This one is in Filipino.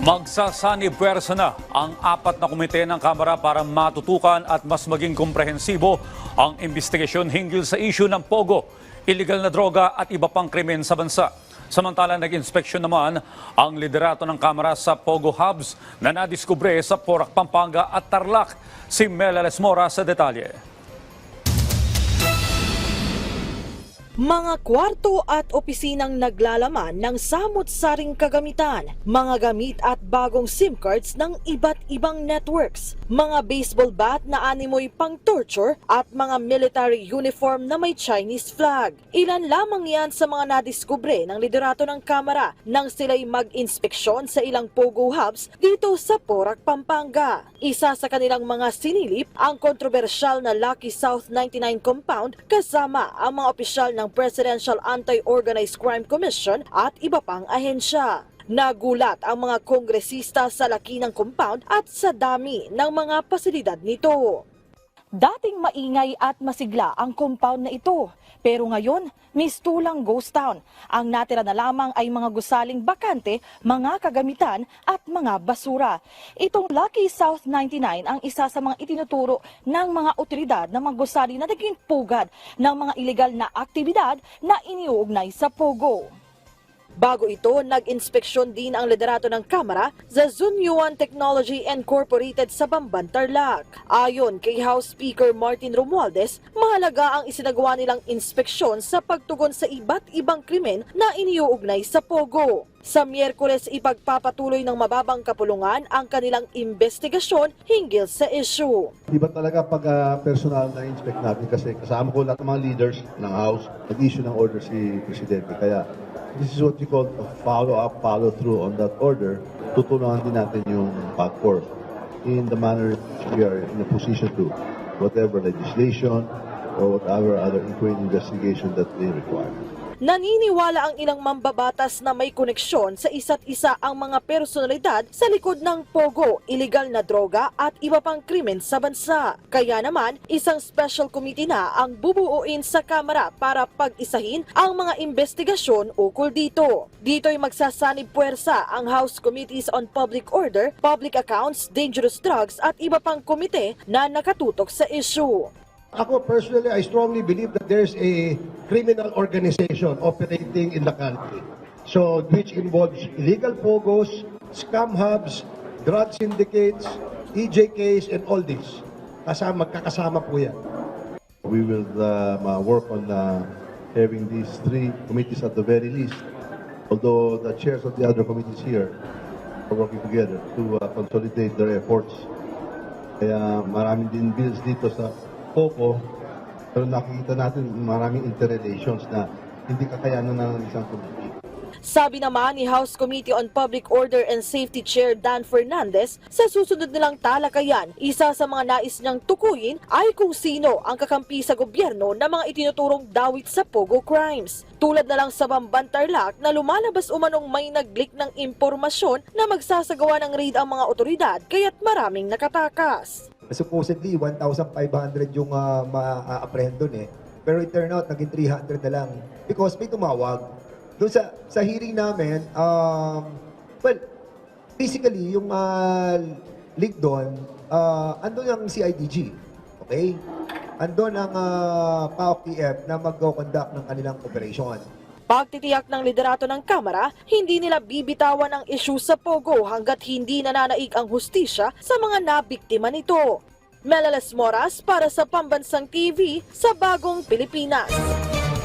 Magsasanib pwersa na ang apat na komite ng Kamara para matutukan at mas maging komprehensibo ang investigasyon hinggil sa isyu ng Pogo, illegal na droga at iba pang krimen sa bansa. Samantala, nag-inspeksyon naman ang liderato ng Kamara sa Pogo Hubs na nadiskubre sa Porac, Pampanga at Tarlac. Si Mel Mora sa detalye. Mga kwarto at opisinang naglalaman ng samot-saring kagamitan, mga gamit at bagong SIM cards ng iba't ibang networks, mga baseball bat na animoy pang torture at mga military uniform na may Chinese flag. Ilan lamang yan sa mga nadiskubre ng liderato ng Kamara nang sila'y mag-inspeksyon sa ilang Pogo hubs dito sa Porac, Pampanga. Isa sa kanilang mga sinilip ang kontrobersyal na Lucky South 99 compound kasama ang mga opisyal ng Presidential Anti-Organized Crime Commission at iba pang ahensya. Nagulat ang mga kongresista sa laki ng compound at sa dami ng mga pasilidad nito. Dating maingay at masigla ang compound na ito. Pero ngayon, mistulang ghost town. Ang natira na lamang ay mga gusaling bakante, mga kagamitan at mga basura. Itong Lucky South 99 ang isa sa mga itinuturo ng mga otoridad na mga gusali na naging pugad ng mga ilegal na aktibidad na iniuugnay sa Pogo. Bago ito, nag-inspeksyon din ang liderato ng Kamara sa Zunyuan Technology Incorporated sa Bamban, Tarlac. Ayon kay House Speaker Martin Romualdez, mahalaga ang isinagawa nilang inspeksyon sa pagtugon sa iba't ibang krimen na iniuugnay sa Pogo. Sa Miyerkules, ipagpapatuloy ng mababang kapulungan ang kanilang investigasyon hinggil sa issue. Di ba talaga pag ah, personal na inspect natin kasi kasama ko lahat ng mga leaders ng House, nag-issue ng order si Presidente. Kaya this is what we call a follow-up, follow-through on that order. Tutulungan din natin yung PAGCOR in the manner we are in a position to whatever legislation or whatever other inquiry investigation that they require. Naniniwala ang ilang mambabatas na may koneksyon sa isa't isa ang mga personalidad sa likod ng pogo, iligal na droga at iba pang krimen sa bansa. Kaya naman, isang special committee na ang bubuuin sa Kamara para pag-isahin ang mga investigasyon ukol dito. Dito'y magsasanib puwersa ang House Committees on Public Order, Public Accounts, Dangerous Drugs at iba pang komite na nakatutok sa issue. Ako personally, I strongly believe that there's a criminal organization operating in the country. So, which involves illegal pogos, scam hubs, drug syndicates, EJKs, and all this. Kasama, magkakasama po yan. We will um, uh, work on uh, having these three committees at the very least. Although the chairs of the other committees here are working together to uh, consolidate their efforts. Kaya maraming din bills dito sa POCO, pero nakikita natin maraming interrelations na hindi kakayanan ng isang committee. Sabi naman ni House Committee on Public Order and Safety Chair Dan Fernandez, sa susunod nilang talakayan, isa sa mga nais niyang tukuyin ay kung sino ang kakampi sa gobyerno na mga itinuturong dawit sa Pogo crimes. Tulad na lang sa Bamban Tarlac na lumalabas umanong may nag-leak ng impormasyon na magsasagawa ng raid ang mga otoridad kaya't maraming nakatakas. Supposedly 1,500 yung uh, ma-apprehend doon eh. Pero it turned out, naging 300 na lang. Because may tumawag. Doon sa, sa hearing namin, um, well, basically, yung uh, link doon, uh, andun ang CIDG. Okay? Andun ang uh, PAOK-TF na mag-conduct ng kanilang operation. Pagtitiyak ng liderato ng Kamara, hindi nila bibitawan ang isyu sa Pogo hanggat hindi nananaig ang hustisya sa mga nabiktima nito. Melalas Moras para sa Pambansang TV sa Bagong Pilipinas.